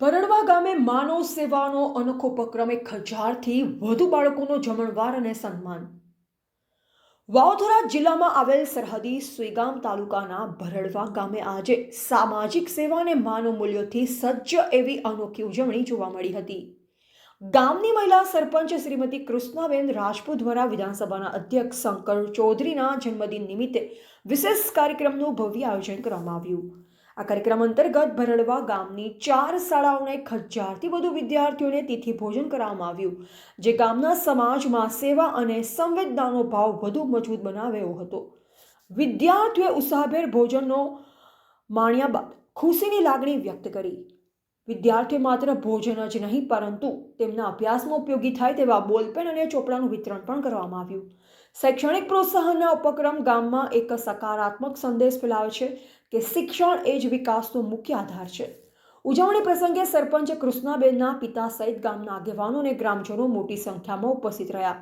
પરડવા ગામે માનવ સેવાનો અનોખો ઉપક્રમ એક હજારથી વધુ બાળકોનો જમણવાર અને સન્માન. વાવથરા જિલ્લામાં આવેલ સરહદી સુઈગામ તાલુકાના ભરડવા ગામે આજે સામાજિક સેવા અને માનવ મૂલ્યોથી સજ્જ એવી અનોખી ઉજવણી જોવા મળી હતી. ગામની મહિલા સરપંચ શ્રીમતી કૃષ્ણાબેન રાજપૂત દ્વારા વિધાનસભાના અધ્યક્ષ શંકર ચૌધરીના જન્મદિન નિમિત્તે વિશેષ કાર્યક્રમનું ભવ્ય આયોજન કરવામાં આવ્યું. આ કાર્યક્રમ અંતર્ગત ભરડવા ગામની ચાર શાળાઓના એક હજારથી વધુ વિદ્યાર્થીઓને તિથિ ભોજન કરવામાં આવ્યું, જે ગામના સમાજમાં સેવા અને સંવેદનાનો ભાવ વધુ મજબૂત બનાવ્યો હતો. વિદ્યાર્થીઓએ ઉત્સાહભેર ભોજનનો માણ્યા બાદ ખુશીની લાગણી વ્યક્ત કરી. વિદ્યાર્થીઓ માત્ર ભોજન જ નહીં, પરંતુ તેમના અભ્યાસમાં ઉપયોગી થાય તેવા બોલપેન અને ચોપડાનું વિતરણ પણ કરવામાં આવ્યું. શૈક્ષણિક પ્રોત્સાહનના ઉપક્રમ ગામમાં એક સકારાત્મક સંદેશ ફેલાવે છે કે શિક્ષણ એ જ વિકાસનો મુખ્ય આધાર છે. ઉજવણી પ્રસંગે સરપંચ કૃષ્ણાબેનના પિતા સહિત ગામના આગેવાનો અને ગ્રામજનો મોટી સંખ્યામાં ઉપસ્થિત રહ્યા.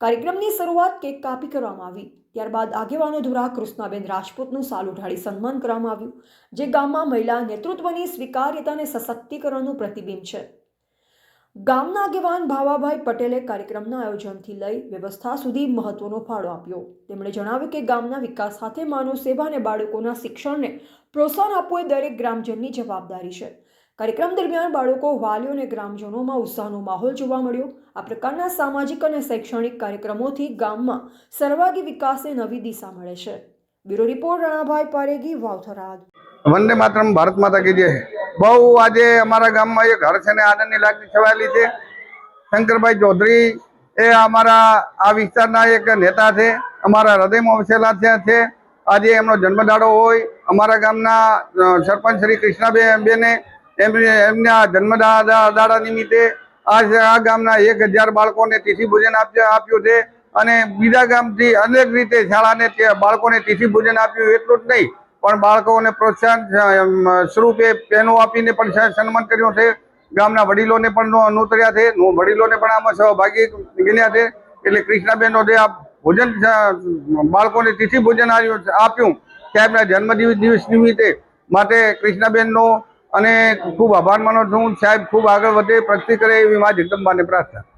કાર્યક્રમની શરૂઆત કેક કાપી કરવામાં આવી. ત્યારબાદ આગેવાનો દ્વારા કૃષ્ણાબેન રાજપૂતનું સાલ ઉઠાડી સન્માન કરવામાં આવ્યું, જે ગામમાં મહિલા નેતૃત્વની સ્વીકાર્યતા અને સશક્તિકરણનું પ્રતિબિંબ છે. ગામના આગેવાન ભાવાભાઈ પટેલે કાર્યક્રમના આયોજનથી લઈ વ્યવસ્થા સુધી મહત્વનો ફાળો આપ્યો. તેમણે જણાવ્યું કે ગામના વિકાસ સાથે માનવ સેવા અને બાળકોના શિક્ષણને પ્રોત્સાહન આપવું એ દરેક ગ્રામજનની જવાબદારી છે. કાર્યક્રમ દરમિયાન બાળકો, વાલીઓ અને ગ્રામજનોમાં ઉત્સાહનો માહોલ જોવા મળ્યો. આ પ્રકારના સામાજિક અને શૈક્ષણિક કાર્યક્રમોથી ગામમાં સર્વાગી વિકાસને નવી દિશા મળે છે. Bureau report Ranabhai Paregi, Vavtharad. વંદે માતરમ, ભારત માતા કે જય. બહુ આજે અમારા ગામમાં એક હર્ષ અને આનંદની લાગણી છવાયેલી છે. શંકરભાઈ ચૌધરી એ અમારા, આ વિસ્તારના એક નેતા છે, અમારા હૃદયમાં વસેલા છે છે. આજે એમનો જન્મદાડો હોય, અમારા ગામના સરપંચ શ્રી કૃષ્ણાબેન બેને એમને એમના જન્મદાડા દાડા નિમિત્તે આજ આ ગામના એક હજાર બાળકોને તિથિ ભોજન આપ્યું છે. અને બીજા ગામથી અનેક રીતે શાળાને બાળકોને તિથિ ભોજન આપ્યું, એટલું જ નહીં. પણ બાળકોને પ્રોત્સાહન સ્વરૂપે પેનો આપીને પણ સન્માન કર્યું છે. ગામના વડીલોને પણ નોતર્યા છે. વડીલોને પણ આમાં સહભાગી ગણ્યા છે. એટલે કૃષ્ણાબેનનો જે આ ભોજન બાળકોને તિથિ ભોજન આપ્યું સાહેબના જન્મદિવસ દિવસ નિમિત્તે માટે કૃષ્ણાબેનનો અને ખૂબ આભાર માનો છું. સાહેબ, ખૂબ આગળ વધે, પ્રગતિ કરે એવી મા જગદંબાને પ્રાર્થના.